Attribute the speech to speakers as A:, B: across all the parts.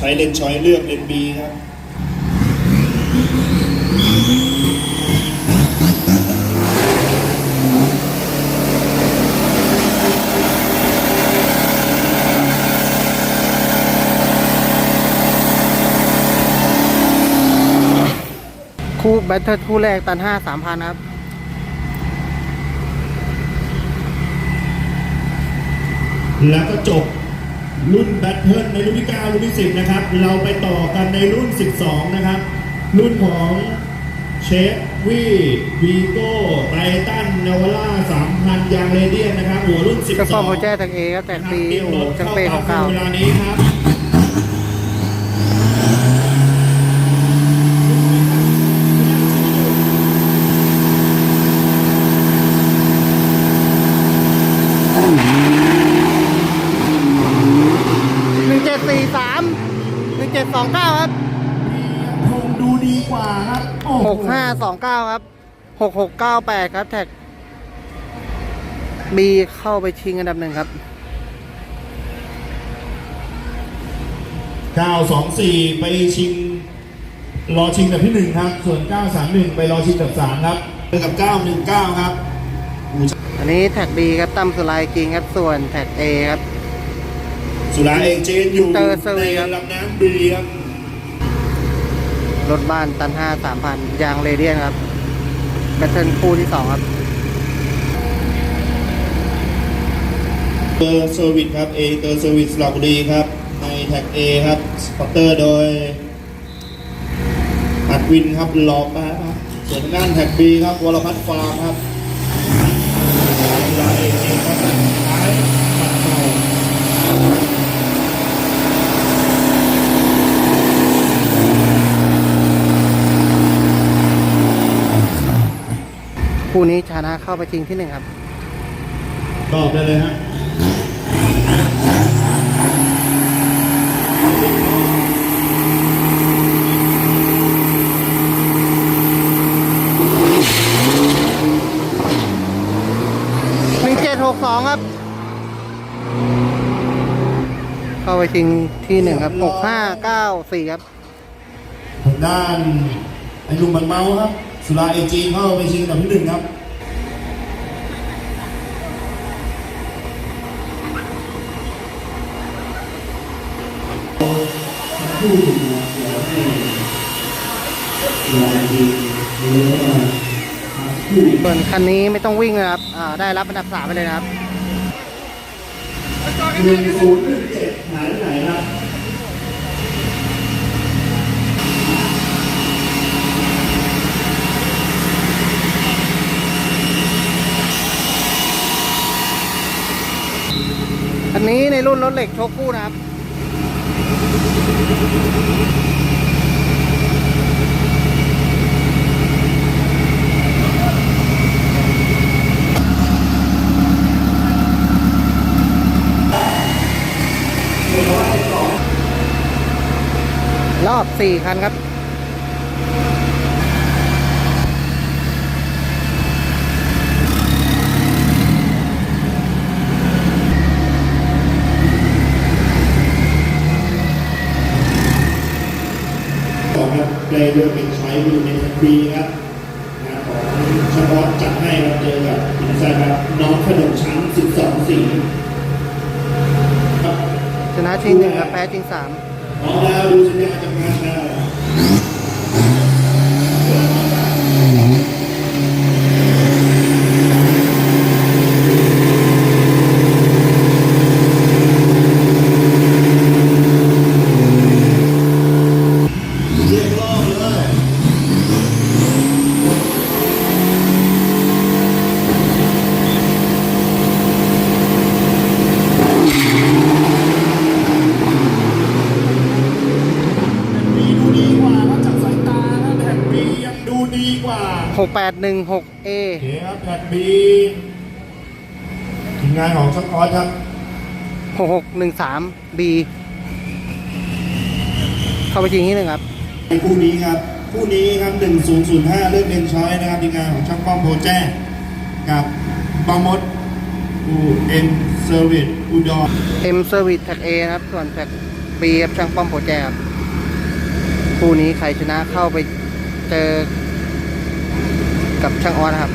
A: ใช้เลนส์ช้อยเลือกเลนส์บีครับ
B: คู่แบตเทิลคู่แรกตันห้าสามพันครับ
A: แล้วก็จบ รุ่นแบทเทิลในรุ่นที่ 9 รุ่นที่ 10 นะครับ เราไปต่อกันในรุ่น 12 นะครับ รุ่นของเชฟวีวีโก้ไททันนาวาร่า3,000 ยางเรเดียนนะครับหัวรุ่น 12
B: ก็ซ่อมโปรแจกต์ทางเอครับแตกปี
A: เดี่ยว
B: โอ้
A: ร
B: โห
A: ถ
B: จัง
A: เข้า
B: เป้ของ
A: ปั๊
B: เก่าม
A: เวลานี้ครับ
B: ห 6729 ครับ
A: คงดูดีกว่าครับโอ้โ6529
B: ครับ 6698 ครับ แท็กมีเข้าไปชิงอันดับหนึ่งครับ
A: 924 ไปชิง รอชิงอันดับที่หนึ่งครับ ส่วน 931 ไปรอชิงอันดับสามครับเจอกับ 919 ครับ
B: อันนี้แท็กบีครับตั้มสไลด์กิงครับ ส่วนแท็กเอครับ
A: สุราเอกเจนอยู่
B: เตอร์เซอร์
A: ใน
B: ครับ
A: ลำน้ำบีครับ
B: รถบ้านตันห้าสามพันยางเรเดียนครับแบตเทิลคู่ที่สองครับ
A: เตอร์เซอร์วิสครับเอเตอร์เซอร์วิสสระบุรีครับ ในแท็ก A ครับสปอตเตอร์โดยอัดวินครับรอแป๊บครับส่วนทางด้านแท็ก B ครับวรพัฒน์ฟาร์มครับสุราเอกเจนครับท้ายปัดเข้า
B: คู่นี้ชนะเข้าไปชิงที่หนึ่งครับ
A: ตอบได้เลยฮะ
B: หนึ่งเจ็ดหกสองครับ เข้าไปชิงที่หนึ่งครับหกห้าเก้าสี่ครับ
A: ทางด้านไอ้หนุ่มบันเมาครับ สุราเอจีเข้าไปชิงอันดับที่หนึ่งครับ
B: ส่วนคันนี้ไม่ต้องวิ่งนะครับอ่าได้รับอันดับสามไปเลยนะครับ
A: หนึ่งศูนย์หนึ่งเจ็ดหายไปไหนครับ
B: คันนี้ในรุ่นรถเหล็กโชคคู่นะครับ รอบสี่คันครับ
A: ต่อครับเปลย์เดอร์เป็นใช้ไปอยู่ในทันทีครับงานของชาบอสจัดให้ครับเจอกับอินไซด์ครับน้องขนมชั้น 12 สีครับ
B: ชนะชิงหนึ่งครับแพ้ชิงสาม
A: พร้อมแล้วดูสัญญาณจากงานได้เรียกรอบเลย มีดูดีกว่าครับจากสายตาครับแผ่นบียังดูดีกว่า
B: หกแปดหนึ่งหกเอ
A: โอเคครับแผ่นบีทีมงานของช็อตออสครับ
B: หกหกหนึ่งสามบีเข้าไปชิงที่หนึ่งครับ
A: ในคู่นี้ครับคู่นี้ครับ1005เลือกเลนชอยนะครับทีมงานของช่างป้อมโพแจ้งกับบามดอูเอ็มเซอร์วิสอุดร
B: เอ็มเซอร์วิสแท็กเอนะครับ ส่วนแท็กบีครับช่างป้อมโปรแจครับคู่นี้ใครชนะเข้าไปเจอ กับช่างออสนะครับ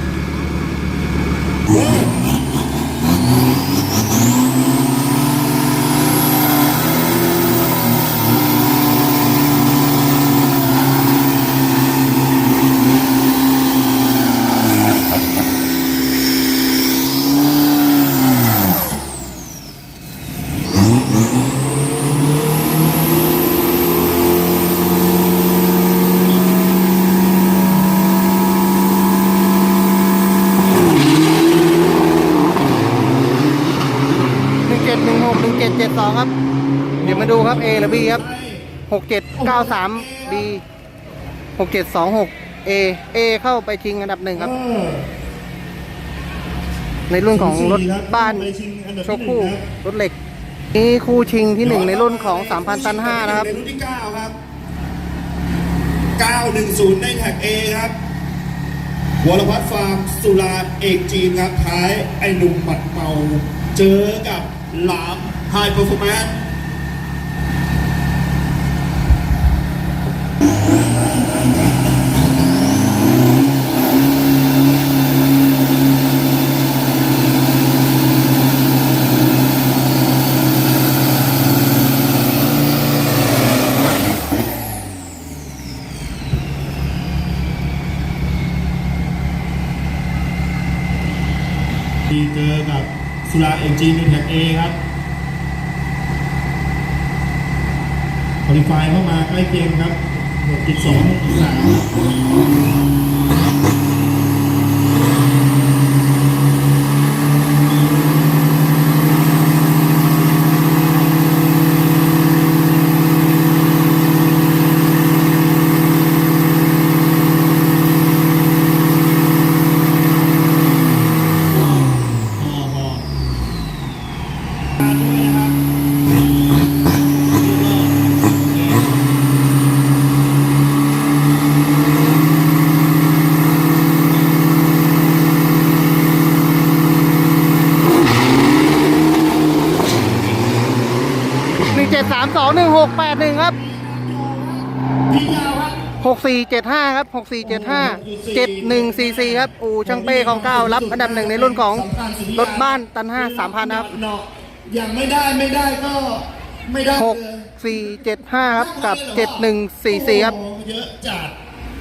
B: หนึ่งเจ็ดหนึ่งหกหนึ่งเจ็ดเจ็ดสองครับ เดี๋ยวมาดูครับ A หรือ B ครับหกเจ็ดเก้าสาม B หกเจ็ดสองหก A A เข้าไปชิงอันดับหนึ่งครับ
A: เออ
B: ในรุ่นของรถบ้าน
A: ไปชิงอันดับ
B: โช
A: ที่
B: คคู่
A: หนึ่งครับ
B: รถเหล็ก นี่คู่ชิงที่หนึ่งในรุ่นของ 3,000 ตัน 5 นะครับ
A: ในรุ่นที่ 9 ครับ 910ได้แท็ก A ครับวรพัฒน์ฟาร์มสุราเอกจีนครับท้ายไอ้หนุ่มหมัดเมา เจอกับหลามไฮเปอร์ฟอร์แมนซ์ ที่เจอกับ จีนเป็นแท็กเอครับคอลิฟายเข้ามาใกล้เกมครับหมดกิจสองจิตสามอพอการด้วยนะครับ
B: หนึ่งเจ็ด สามสองหนึ่งหกแปดหนึ่งครับ
A: พี่ยาวครับ
B: หกสี่เจ็ดห้าครับหกสี่เจ็ดห้าเจ็ดหนึ่งสี่สี่ครับ อู่ช่างเป้ของเก้ารับอันดับหนึ่งในรุ่นของรถบ้านตันห้าสามพันครับ
A: เนาะยังไม่ได้ไม่ได้ก็ไม่ได้
B: หก
A: เลย
B: สี่เจ็ดห้าครับกับเจ็ดหนึ่งสี่สี่ครับ
A: โอ้โหเยอะจัด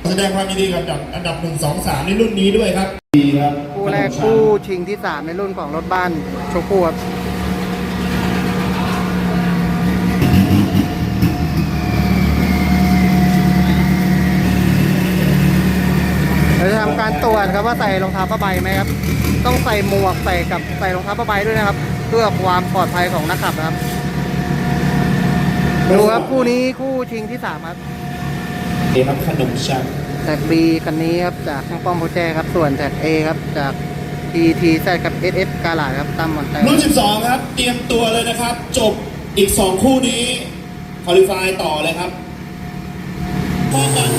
A: แสดงความยินดีกับอันดับอันดับหนึ่งสองสามในรุ่นนี้ด้วยครับดีครับ
B: คู่แรกคู่ชิงที่สามในรุ่นของรถบ้านโชคู่ครับเราจะทำการ ตรวจครับว่าใส่รองเท้าผ้าใบไหมครับ ต้องใส่หมวกใส่กับใส่รองเท้าผ้าใบด้วยนะครับ เพื่อความปลอดภัยของนักขับนะครับดูครับคู่นี้คู่ชิงที่สามครับ
A: นี่ครับขนมชัก
B: แท็ก B คันนี้ครับจากช่างป้อมโปรแจครับส่วนแท็ก A ครับจาก PT Z ครับ SF กาลาดครับตั้มมอนเตอร์
A: รุ่น 12 ครับ เตรียมตัวเลยนะครับ จบอีก 2 คู่นี้คอลิฟายต่อเลยครับพอก่อน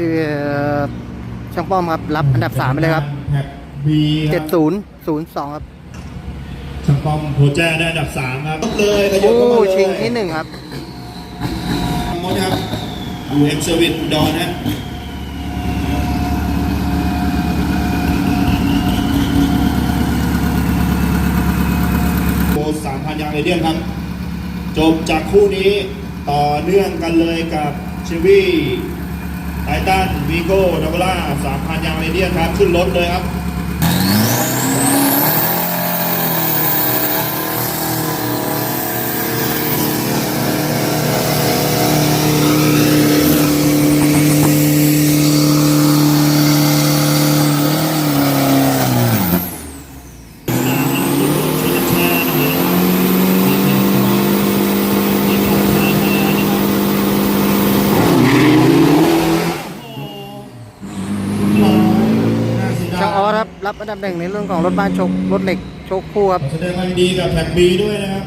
B: คือช่าง ป้อมครับ รับอันดับ3ไปเลยครับ
A: แท็ก B ครับ
B: 7002ครับ
A: ช่างป้อมโพแจ้ได้อันดับ3ครับเลยขยับ
B: คู่
A: เข้ามาเลย
B: ชิงที่1ครับ
A: มดครับอยู่เอ็มเซอร์วิสดอนนะโบสามพันยางเรเดียนครับ จบจากคู่นี้ต่อเนื่องกันเลยกับชิวี่ ไททันวีโก้นาวล่าสามพันยางเรเดียนครับ ขึ้นรถเลยครับ
B: รับอันดับหนึ่งในเรื่องของรถบ้านโชกรถเหล็กโชกคู่ครับ
A: แสดงความยินดีกับแท็กบีด้วยนะครับ